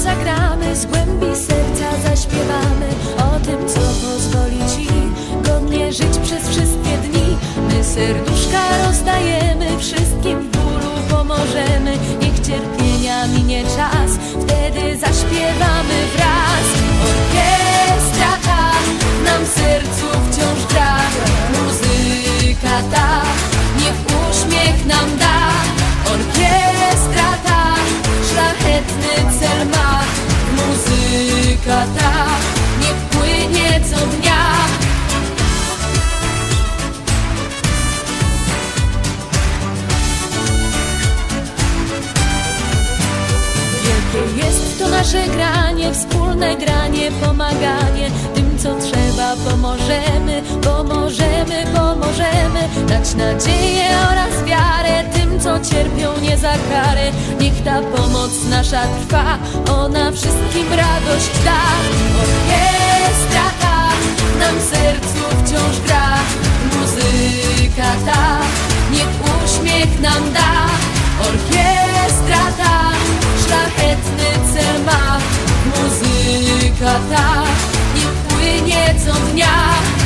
zagramy, z głębi serca zaśpiewamy o tym, co pozwoli ci godnie żyć przez wszystkie dni. My serduszka rozdajemy, wszystkim w bólu pomożemy. Niech cierpienia minie czas. Jest to nasze granie, wspólne granie, pomaganie tym, co trzeba, pomożemy, pomożemy, pomożemy dać nadzieję oraz wiarę tym, co cierpią nie za karę. Niech ta pomoc nasza trwa, ona wszystkim radość da. Orkiestra ta nam w sercu wciąż gra, muzyka ta lata nie płynie co dnia.